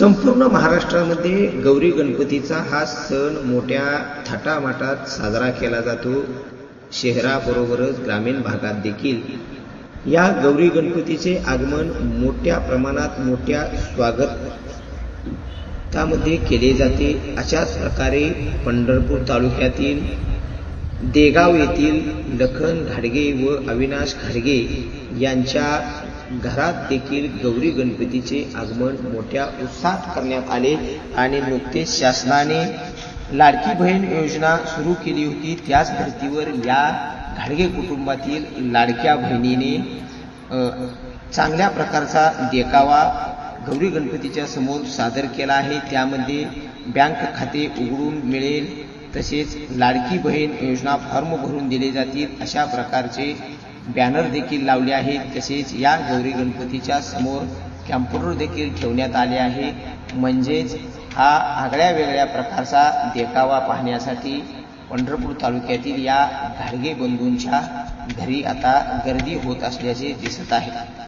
संपूर्ण महाराष्ट्रामध्ये गौरी गणपतीचा हा सण मोठ्या थाटामाटात साजरा केला जातो. शहराबरोबरच ग्रामीण भागात देखील. या गौरी गणपतीचे आगमन मोठ्या प्रमाणात मोठ्या स्वागतामध्ये केले जाते. अशाच प्रकारे पंढरपूर तालुक्यातील देगाव येथील लखन घाडगे व अविनाश घाडगे यांच्या घरात देखील गौरी गणपतीचे आगमन मोठ्या उत्साहात करण्यात आले आणि नुकतेच शासनाने लाडकी बहीण योजना सुरू केली होती. त्याच धर्तीवर या घाडगे कुटुंबातील लाडक्या बहिणीने चांगल्या प्रकारचा देखावा गौरी गणपतीच्या समोर सादर केला आहे. त्यामध्ये बँक खाते उघडून मिळेल तसेच लाडकी बहीण योजना फॉर्म भरून दिले जातील अशा प्रकारचे बॅनर देखील लावले आहेत. तसेच या गौरी गणपतीच्या समोर कॅम्प्युटर देखील ठेवण्यात आले आहे. म्हणजेच हा आगळ्या वेगळ्या प्रकारचा देखावा पाहण्यासाठी पंढरपूर तालुक्यातील या घाडगे बंधूंच्या घरी आता गर्दी होत असल्याचे दिसत आहे.